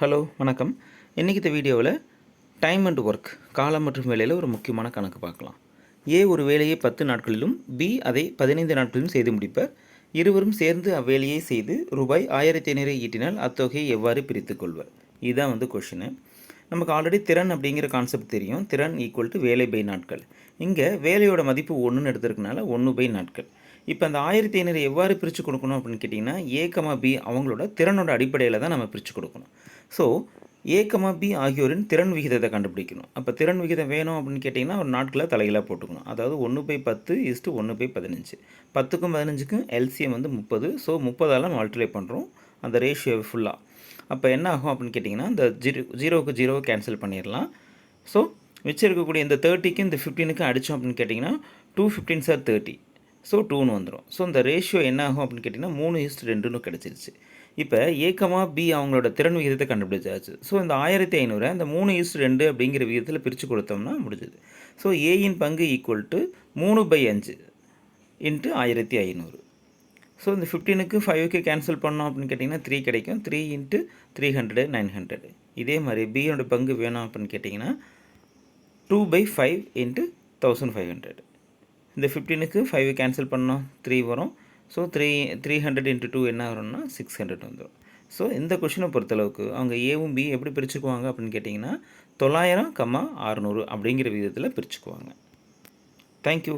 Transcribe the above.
Hello வணக்கம். இன்றைக்கி இந்த வீடியோவில் டைம் அண்ட் ஒர்க் காலம் மற்றும் வேலையில் ஒரு முக்கியமான கணக்கு பார்க்கலாம். ஏ ஒரு வேலையை பத்து நாட்களிலும் பி அதை பதினைந்து நாட்களிலும் செய்து முடிப்பர் இருவரும் சேர்ந்து அவ்வேலையை செய்து ரூபாய் ஆயிரத்தி ஐநூறு ஈட்டினால் அத்தொகையை எவ்வாறு பிரித்து கொள்வர் இதுதான் வந்து கொஷினு நமக்கு ஆல்ரெடி திறன் அப்படிங்கிற கான்செப்ட் தெரியும். திறன் ஈக்குவல் டு வேலை பை நாட்கள். இங்கே வேலையோட மதிப்பு ஒன்றுன்னு எடுத்துருக்கனால ஒன்று பை நாட்கள். இப்போ அந்த ஆயிரத்தி ஐநூறு எவ்வாறு பிரித்து கொடுக்கணும் அப்படின்னு கேட்டிங்கன்னா ஏ கமா பி அவங்களோட திறனோட அடிப்படையில் தான் நம்ம பிரித்து கொடுக்கணும். ஸோ ஏ பி ஆகியோரின் திறன் விகிதத்தை கண்டுபிடிக்கணும். அப்போ திறன் விகிதம் வேணும் அப்படின்னு கேட்டிங்கன்னா ஒரு நாட்களை தலைகளாக போட்டுக்கணும். அதாவது ஒன்று பை பத்து இஸ்ட்டு ஒன்று பை பதினஞ்சு. பத்துக்கும் பதினஞ்சுக்கும் எல்சிஎம் வந்து முப்பது. ஸோ முப்பதால் மல்டிப்ளை பண்ணுறோம் அந்த ரேஷியோ ஃபுல்லாக அப்போ என்ன ஆகும் அப்படின்னு கேட்டிங்கன்னா இந்த ஜீரோ ஜீரோவுக்கு ஜீரோவை கேன்சல் பண்ணிடலாம். ஸோ மிச்சம் இருக்கக்கூடிய இந்த தேர்ட்டிக்கு இந்த ஃபிஃப்டீனுக்கும் அடித்தோம் அப்படின்னு கேட்டிங்கன்னா two fifteen sir thirty so டூன்னு வந்துடும் ஸோ இந்த ரேஷியோ என்ன ஆகும் அப்படின்னு கேட்டிங்கன்னா மூணு இஸ்ட் ரெண்டுன்னு கிடச்சிருச்சு. இப்போ ஏக்கமாக பி அவங்களோட திறன் விகிதத்தை கண்டுபிடிச்சாச்சு. ஸோ இந்த ஆயிரத்தி ஐநூறு அந்த மூணு யூஸ் ரெண்டு அப்படிங்கிற விகிதத்தில் பிரித்து கொடுத்தோம்னா முடிஞ்சுது. ஸோ ஏயின் பங்கு ஈக்குவல் டு மூணு பை அஞ்சு இன்ட்டு ஆயிரத்தி ஐநூறு. ஸோ இந்த ஃபிஃப்டீனுக்கு ஃபைவ்க்கு கேன்சல் பண்ணோம் அப்படின்னு கேட்டிங்கன்னா த்ரீ கிடைக்கும். Three into three hundred nine hundred இதே மாதிரி பியோட பங்கு வேணும் அப்படின்னு கேட்டிங்கன்னா two by five into thousand five hundred இந்த ஃபிஃப்டீனுக்கு ஃபைவ் கேன்சல் பண்ணோம் த்ரீ வரும். So three three hundred into two என்ன வரும்னா சிக்ஸ் ஹண்ட்ரட் வந்துடும் ஸோ இந்த கொஷினை பொறுத்தளவுக்கு அவங்க ஏவும் பி எப்படி பிரிச்சுக்குவாங்க அப்படின்னு கேட்டிங்கன்னா தொள்ளாயிரம் கம்மா அறநூறு அப்படிங்கிற விதத்தில் பிரிச்சுக்குவாங்க. தேங்க்யூ